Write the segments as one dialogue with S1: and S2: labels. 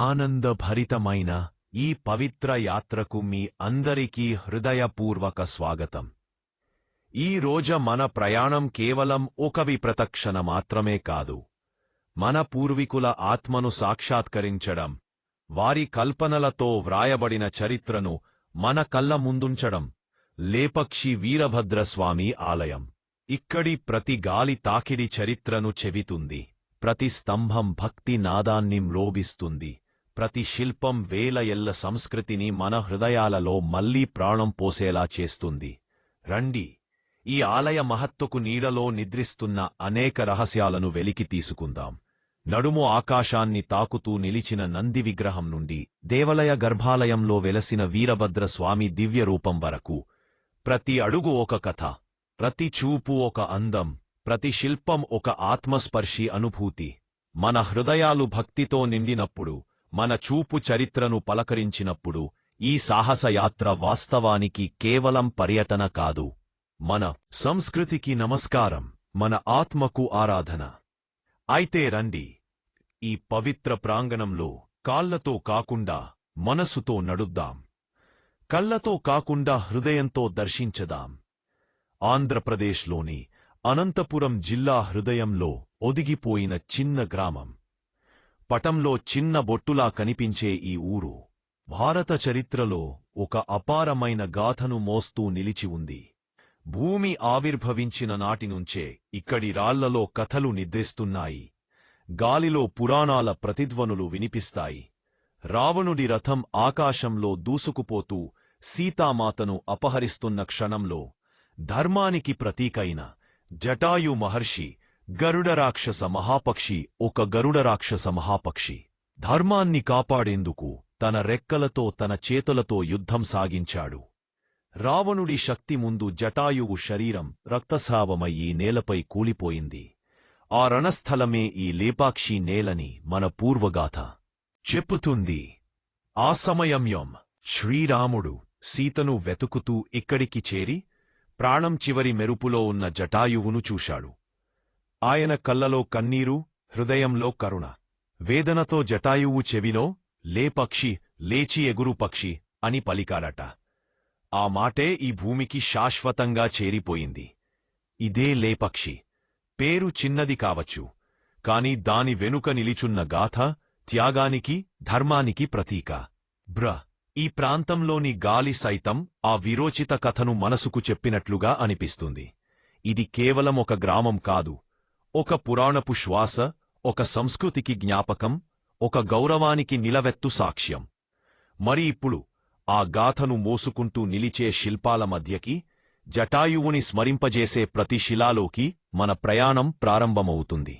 S1: ఆనందభరితమైన ఈ పవిత్ర యాత్రకు మీ అందరికీ హృదయపూర్వక స్వాగతం. ఈ రోజు మన ప్రయాణం కేవలం ఒక విప్రతక్షణ మాత్రమే కాదు. మన పూర్వీకుల ఆత్మను సాక్షాత్కరించడం వారి కల్పనలతో వ్రాయబడిన చరిత్రను మన కళ్ళ ముందుంచడం లేపక్షి వీరభద్రస్వామి ఆలయం. ఇక్కడి ప్రతి గాలి తాకిడి చరిత్రను చెవితుంది. ప్రతి స్తంభం భక్తి నాదాన్ని మ్రోగిస్తుంది ప్రతి శిల్పం వేల ఎల్ల సంస్కృతిని మన హృదయాలలో మళ్ళీ ప్రాణం పోసేలా చేస్తుంది. రండి. ఈ ఆలయ మహత్తుకు నీడలో నిద్రిస్తున్న అనేక రహస్యాలను వెలికి తీసుకుందాం. నడుము ఆకాశాన్ని తాకుతూ నిలిచిన నంది విగ్రహం నుండి దేవలయ గర్భాలయంలో వెలసిన వీరభద్ర స్వామి దివ్యరూపం వరకు. ప్రతి అడుగు ఒక కథ. ప్రతి చూపు ఒక అందం. ప్రతి శిల్పం ఒక ఆత్మస్పర్శి అనుభూతి. మన హృదయాలు భక్తితో నిండినప్పుడు మన చూపు చరిత్రను పలకరించినప్పుడు ఈ సాహసయాత్ర వాస్తవానికి కేవలం పర్యటన కాదు. మన సంస్కృతికి నమస్కారం మన ఆత్మకు ఆరాధన. అయితే రండి ఈ పవిత్ర ప్రాంగణంలో కాళ్ళతో కాకుండా మనసుతో నడుద్దాం. కళ్ళతో కాకుండా హృదయంతో దర్శించదాం. ఆంధ్రప్రదేశ్లోని అనంతపురం జిల్లా హృదయంలో ఒదిగిపోయిన చిన్న గ్రామం. పటంలో చిన్న బొట్టులా కనిపించే ఈ ఊరు భారత చరిత్రలో ఒక అపారమైన గాథను మోస్తూ నిలిచి ఉంది. భూమి ఆవిర్భవించిన నాటినుంచే ఇక్కడి రాళ్ళలో కథలు నిద్రిస్తున్నాయి. గాలిలో పురాణాల ప్రతిధ్వనులు వినిపిస్తాయి. రావణుడి రథం ఆకాశంలో దూసుకుపోతూ సీతామాతను అపహరిస్తున్న క్షణంలో ధర్మానికి ప్రతీకైన జటాయు మహర్షి గరుడరాక్షస మహాపక్షి ఒక గరుడరాక్షస మహాపక్షి. ధర్మాన్ని కాపాడేందుకు తన రెక్కలతో తన చేతులతో యుద్ధం సాగించాడు. రావణుడి శక్తి ముందు జటాయువు శరీరం రక్తస్రావమయ్యి నేలపై కూలిపోయింది. ఆ రణస్థలమే ఈ లేపాక్షి నేలని మన పూర్వగాథ చెప్పుతుంది. ఆ సమయంయం శ్రీరాముడు సీతను వెతుకుతూ ఇక్కడికి చేరి ప్రాణం చివరి మెరుపులో ఉన్న జటాయువును చూశాడు. ఆయన కళ్ళలో కన్నీరు హృదయంలో కరుణ. వేదనతో జటాయువు చెవిలో లే పక్షి లేచి ఎగురు పక్షి అని పలికాడట. ఆ మాటే ఈ భూమికి శాశ్వతంగా చేరిపోయింది. ఇదే లేపక్షి పేరు చిన్నది కావచ్చు. కాని దాని వెనుక నిలిచున్న గాథ త్యాగానికి ధర్మానికి ప్రతీక. బ్ర. ఈ ప్రాంతంలోని గాలి సైతం ఆ విరోచిత కథను మనసుకు చెప్పినట్లుగా అనిపిస్తుంది. ఇది కేవలం ఒక గ్రామం కాదు. ఒక పురాణపు శ్వాస ఒక సంస్కృతికి జ్ఞాపకం ఒక గౌరవానికి నిలవెత్తు సాక్ష్యం. మరి ఇప్పుడు ఆ గాథను మోసుకుంటూ నిలిచే శిల్పాల మధ్యకి జటాయువుని స్మరింపజేసే ప్రతి శిలాలోకి మన ప్రయాణం ప్రారంభమవుతుంది.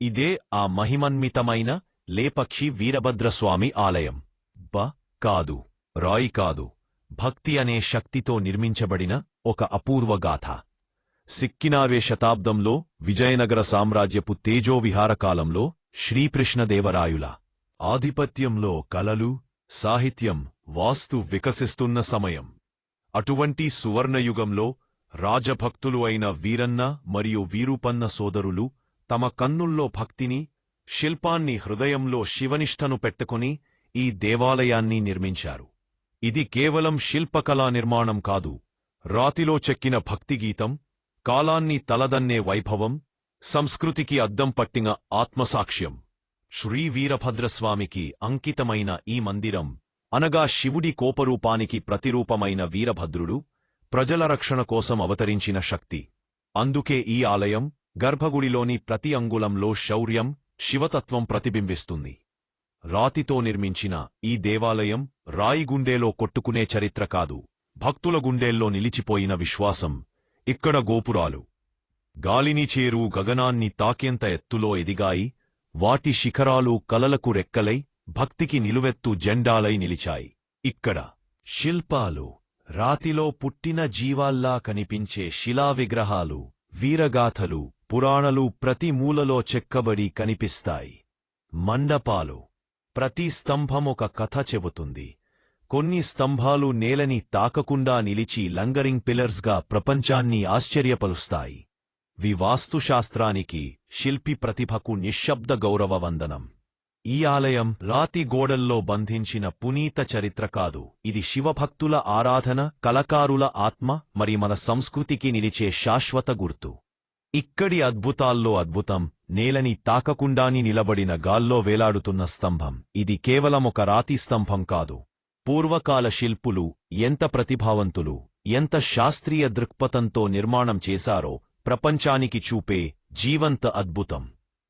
S1: ఇదే ఆ మహిమన్వితమైన లేపక్షి వీరభద్రస్వామి ఆలయం. బ కాదు రాయి కాదు భక్తి అనే శక్తితో నిర్మించబడిన ఒక అపూర్వ గాథ. సిక్కినార్వే శతాబ్దంలో విజయనగర సామ్రాజ్యపు తేజోవిహారకాలంలో శ్రీకృష్ణదేవరాయుల ఆధిపత్యంలో కలలు సాహిత్యం వాస్తు వికసిస్తున్న సమయం. అటువంటి సువర్ణయుగంలో రాజభక్తులు అయిన వీరన్న మరియు వీరూపన్న సోదరులు తమ కన్నుల్లో భక్తిని శిల్పాన్ని హృదయంలో శివనిష్టను పెట్టుకుని ఈ దేవాలయాన్ని నిర్మించారు. ఇది కేవలం శిల్పకళా నిర్మాణం కాదు రాతిలో చెక్కిన భక్తిగీతం కాలాన్ని తలదన్నే వైభవం సంస్కృతికి అద్దం పట్టిన ఆత్మసాక్ష్యం. శ్రీ వీరభద్రస్వామికి అంకితమైన ఈ మందిరం అనగా శివుడి కోపరూపానికి ప్రతిరూపమైన వీరభద్రుడు ప్రజల రక్షణ కోసం అవతరించిన శక్తి. అందుకే ఈ ఆలయం గర్భగుడిలోని ప్రతి అంగుళంలో శౌర్యం శివతత్వం ప్రతిబింబిస్తుంది. రాతితో నిర్మించిన ఈ దేవాలయం రాయిగుండేలో కొట్టుకునే చరిత్ర కాదు భక్తుల గుండేల్లో నిలిచిపోయిన విశ్వాసం ఇక్కడ గోపురాలు. గాలిని చేరు గగనాన్ని తాకేంత ఎత్తులో ఎదిగాయి వాటి శిఖరాలు కలలకు రెక్కలై భక్తికి నిలువెత్తు జెండాలై నిలిచాయి. ఇక్కడ శిల్పాలు రాతిలో పుట్టిన జీవాల్లా కనిపించే శిలా విగ్రహాలు వీరగాథలు పురాణలు ప్రతి మూలలో చెక్కబడి కనిపిస్తాయి. మండపాలు ప్రతి స్తంభం ఒక కథ చెబుతుంది. కొన్ని స్తంభాలు నేలని తాకకుండా నిలిచి లంగరింగ్ పిల్లర్స్గా ప్రపంచాన్ని ఆశ్చర్యపరుస్తాయి. వి వాస్తుశాస్త్రానికి శిల్పి ప్రతిభకు నిశ్శబ్ద గౌరవ వందనం. ఈ ఆలయం రాతి గోడల్లో బంధించిన పునీత చరిత్ర కాదు. ఇది శివభక్తుల ఆరాధన కళకారుల ఆత్మ మరి మన సంస్కృతికి నిలిచే శాశ్వత గుర్తు. ఇక్కడి అద్భుతాల్లో అద్భుతం నేలని తాకకుండాని నిలబడిన గాల్లో వేలాడుతున్న స్తంభం. ఇది కేవలం ఒక రాతి స్తంభం కాదు. పూర్వకాల శిల్పులు ఎంత ప్రతిభావంతులు ఎంత శాస్త్రీయ దృక్పథంతో నిర్మాణం చేశారో ప్రపంచానికి చూపే జీవంత అద్భుతం.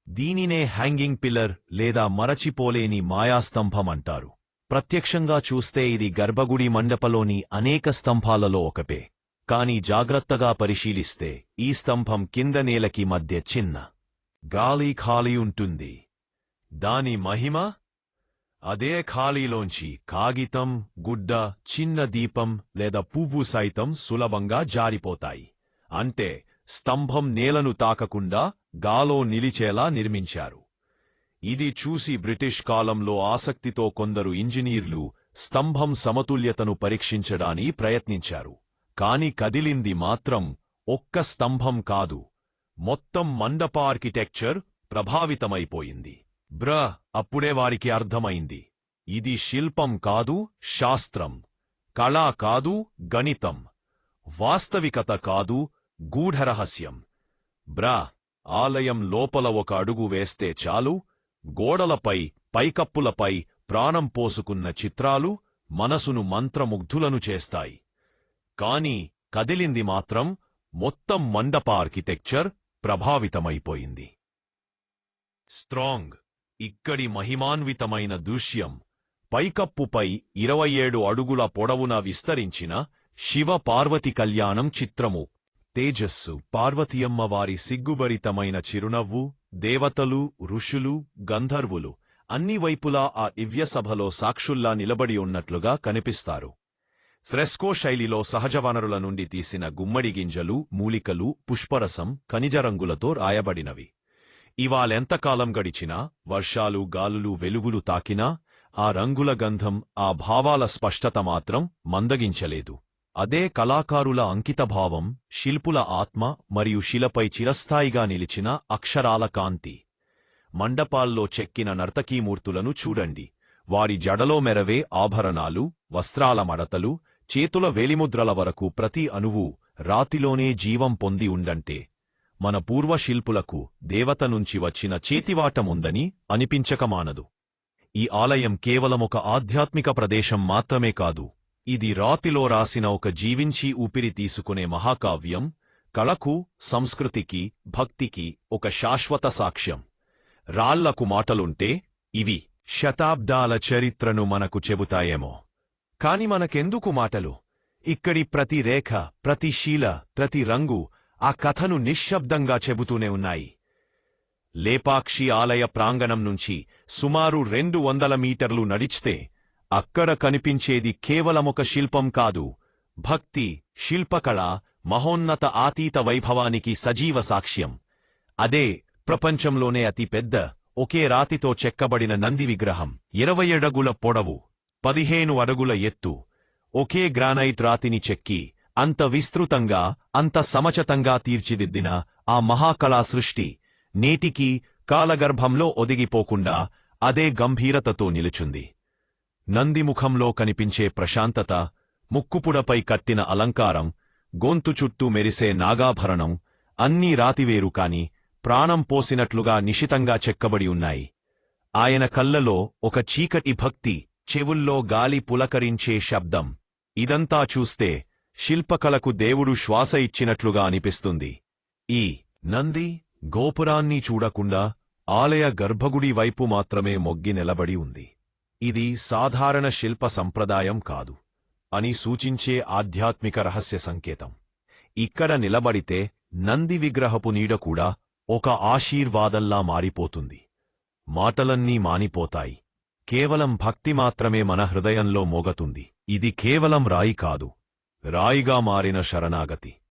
S1: దీనినే హ్యాంగింగ్ పిల్లర్ లేదా మరచిపోలేని మాయాస్తంభం అంటారు ప్రత్యక్షంగా చూస్తే ఇది గర్భగుడి మండపలోని అనేక స్తంభాలలో ఒకటే. కాని జాగ్రత్తగా పరిశీలిస్తే ఈ స్తంభం కింద నేలకి మధ్య చిన్న గాలి ఖాళీ ఉంటుంది. దాని మహిమ అదే ఖాళీలోంచి కాగితం గుడ్డ చిన్న దీపం లేదా పువ్వు సైతం సులభంగా జారిపోతాయి. అంటే స్తంభం నేలను తాకకుండా గాలో నిలిచేలా నిర్మించారు. ఇది చూసి బ్రిటిష్ కాలంలో ఆసక్తితో కొందరు ఇంజనీర్లు స్తంభం సమతుల్యతను పరీక్షించడాని ప్రయత్నించారు. కాని కదిలింది మాత్రం ఒక్క స్తంభం కాదు. మొత్తం మండప ఆర్కిటెక్చర్ ప్రభావితమైపోయింది. బ్ర అప్పుడే వారికి అర్థమైంది. ఇది శిల్పం కాదు శాస్త్రం. కళా కాదు గణితం. వాస్తవికత కాదు గూఢరహస్యం. బ్రా ఆలయం లోపల ఒక అడుగు వేస్తే చాలు. గోడలపై పైకప్పులపై ప్రాణం పోసుకున్న చిత్రాలు మనసును మంత్రముగ్ధులను చేస్తాయి. కాని కదిలింది మాత్రం మొత్తం మండప ఆర్కిటెక్చర్ ప్రభావితమైపోయింది. స్ట్రాంగ్ ఇక్కడి మహిమాన్వితమైన దృశ్యం. పైకప్పుపై ఇరవై ఏడు అడుగుల పొడవున విస్తరించిన శివ పార్వతి కళ్యాణం చిత్రము. తేజస్సు పార్వతీయమ్మ వారి సిగ్గుభరితమైన చిరునవ్వు దేవతలు ఋషులు గంధర్వులు అన్ని వైపులా ఆ ఇవ్యసభలో సాక్షుల్లా నిలబడి ఉన్నట్లుగా కనిపిస్తారు. ఫ్రెస్కో శైలిలో సహజ వనరుల నుండి తీసిన గుమ్మడి గింజలు మూలికలు పుష్పరసం ఖనిజ రంగులతో రాయబడినవి. ఇవాళెంతకాలం గడిచినా వర్షాలు గాలులు వెలుగులు తాకినా ఆ రంగుల గంధం ఆ భావాల స్పష్టత మాత్రం మందగించలేదు. అదే కళాకారుల అంకితభావం శిల్పుల ఆత్మ మరియు శిలపై చిరస్థాయిగా నిలిచిన అక్షరాల కాంతి. మండపాల్లో చెక్కిన నర్తకీమూర్తులను చూడండి. వారి జడలో మెరవే ఆభరణాలు వస్త్రాల మడతలు చేతుల వేలిముద్రల వరకు ప్రతి అణువు రాతిలోనే జీవం పొంది ఉండంటే మన పూర్వ శిల్పులకు దేవత నుంచి వచ్చిన చేతివాటముందని అనిపించకమానదు. ఈ ఆలయం కేవలం ఒక ఆధ్యాత్మిక ప్రదేశం మాత్రమే కాదు ఇది రాతిలో రాసిన ఒక జీవించి ఊపిరి తీసుకునే మహాకావ్యం కళకు సంస్కృతికి భక్తికి ఒక శాశ్వత సాక్ష్యం. రాళ్ళకు మాటలుంటే ఇవి శతాబ్దాల చరిత్రను మనకు చెబుతాయేమో. కాని మనకెందుకు మాటలు? ఇక్కడి ప్రతి రేఖ ప్రతి శీల ప్రతి రంగు ఆ కథను నిశ్శబ్దంగా చెబుతూనే ఉన్నాయి. లేపాక్షి ఆలయ ప్రాంగణం నుంచి సుమారు రెండు వందల మీటర్లు నడిచితే అక్కడ కనిపించేది కేవలమొక శిల్పం కాదు. భక్తి శిల్పకళ మహోన్నత ఆతీత వైభవానికి సజీవ సాక్ష్యం. అదే ప్రపంచంలోనే అతి పెద్ద ఒకే రాతితో చెక్కబడిన నంది విగ్రహం. ఇరవై అడుగుల పొడవు పదిహేను అడుగుల ఎత్తు ఒకే గ్రానైట్ రాతిని చెక్కి అంత విస్తృతంగా అంత సమచతంగా తీర్చిదిద్దిన ఆ మహాకళా సృష్టి నేటికీ కాలగర్భంలో ఒదిగిపోకుండా అదే గంభీరతతో నిలుచుంది. నందిముఖంలో కనిపించే ప్రశాంతత ముక్కుపుడపై కట్టిన అలంకారం గొంతు చుట్టూ మెరిసే నాగాభరణం అన్నీ రాతివేరు కాని ప్రాణం పోసినట్లుగా నిశితంగా చెక్కబడి ఉన్నాయి. ఆయన కళ్ళలో ఒక చీకటి భక్తి చెవుల్లో గాలి పులకరించే శబ్దం. ఇదంతా చూస్తే శిల్పకళకు దేవుడు శ్వాస ఇచ్చినట్లుగా అనిపిస్తుంది. ఈ నంది గోపురాన్ని చూడకుండా ఆలయ గర్భగుడి వైపు మాత్రమే మొగ్గి నిలబడి ఉంది. ఇది సాధారణ శిల్ప సంప్రదాయం కాదు అని సూచించే ఆధ్యాత్మిక రహస్య సంకేతం. ఇక్కడ నిలబడితే నంది విగ్రహపు నీడ కూడా ఒక ఆశీర్వాదంలా మారిపోతుంది. మాటలన్నీ మానిపోతాయి. కేవలం భక్తి మాత్రమే మన హృదయంలో మోగతుంది. ఇది కేవలం రాయి కాదు. ರಾಯಿಗ ಮಾರಿನ ಶರಣಾಗತಿ